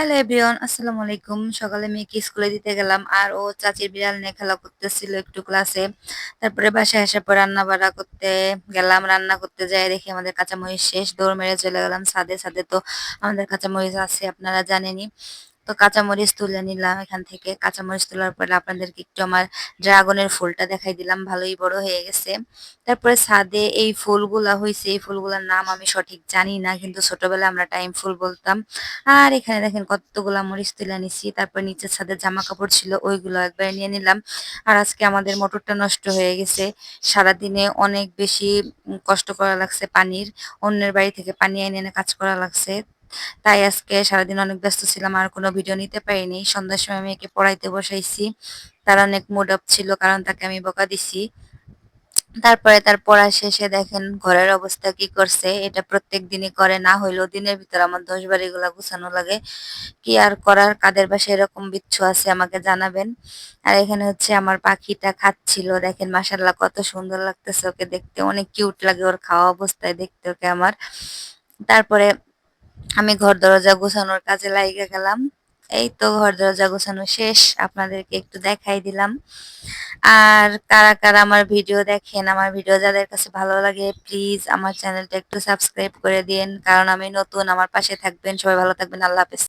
Hello everyone, আসসালামু আলাইকুম। সকালে মেয়েকে স্কুলে দিতে গেলাম আর ও চাচির বিড়াল নিয়ে খেলা করতেছিল একটু ক্লাসে। তারপরে বাসায় আসার পর রান্না বাড়া করতে গেলাম। রান্না করতে যাই দেখি আমাদের কাঁচামরিচ শেষ, দৌড় মেরে চলে গেলাম সাদে সাদে তো আমাদের কাঁচামরিচ আছে, আপনারা জানেনই। তো কাঁচামরিচ তুলে নিলাম এখান থেকে। কাঁচামরিচ তোলার পরে আপনাদেরকে একটু আমার ড্রাগনের ফুলটা দেখাই দিলাম, ভালোই বড় হয়ে গেছে। তারপরে ছাদে এই ফুলগুলা হয়েছে এই ফুলগুলার নাম আমি সঠিক জানি না, কিন্তু ছোটবেলায় আমরা টাইম ফুল বলতাম। আর এখানে দেখেন কতগুলা মরিচ তুলে নিছি, তারপর নিচের ছাদে জামা কাপড় ছিল, ওইগুলো একবারে নিয়ে নিলাম। আর আজকে আমাদের মোটরটা নষ্ট হয়ে গেছে। সারাদিনে অনেক বেশি কষ্ট করা লাগছে পানির, অন্যের বাড়ি থেকে পানি এনে এনে কাজ করা লাগছে। তাই আজকে সারাদিন অনেক ব্যস্ত ছিলাম, আর কোনো ভিডিও নিতে পারিনি। সন্ধ্যার সময় মেয়েকে পড়াইতে বসাইছি। তার অনেক মুড আপ ছিল, কারণ তাকে আমি বকা দিছি। তারপরে তার পড়া শেষে দেখেন ঘরের অবস্থা কি করছে। এটা প্রত্যেক দিনই করে, না হইলেও দিনের ভিতর আমার দশ বার এগুলা গুছানো লাগে। কি আর করার, কাদের বাসায় এরকম বিচ্ছু আছে আমাকে জানাবেন। আর এখানে হচ্ছে আমার পাখিটা খাচ্ছিল। দেখেন মাসাল্লাহ কত সুন্দর লাগতেছে ওকে দেখতে। অনেক কিউট লাগে ওর খাওয়া অবস্থায় দেখতে ওকে আমার। তারপরে আমি ঘর দরজা গোছানোর কাজে লাগিয়ে গেলাম। এই তো ঘর দরজা গোছানো শেষ, আপনাদেরকে একটু দেখাই দিলাম। আর কারা কারা আমার ভিডিও দেখেন, আমার ভিডিও যাদের কাছে ভালো লাগে প্লিজ আমার চ্যানেলটা একটু সাবস্ক্রাইব করে দিন কারণ আমি নতুন, আমার পাশে থাকবেন, সবাই ভালো থাকবেন, আল্লাহ হাফেজ।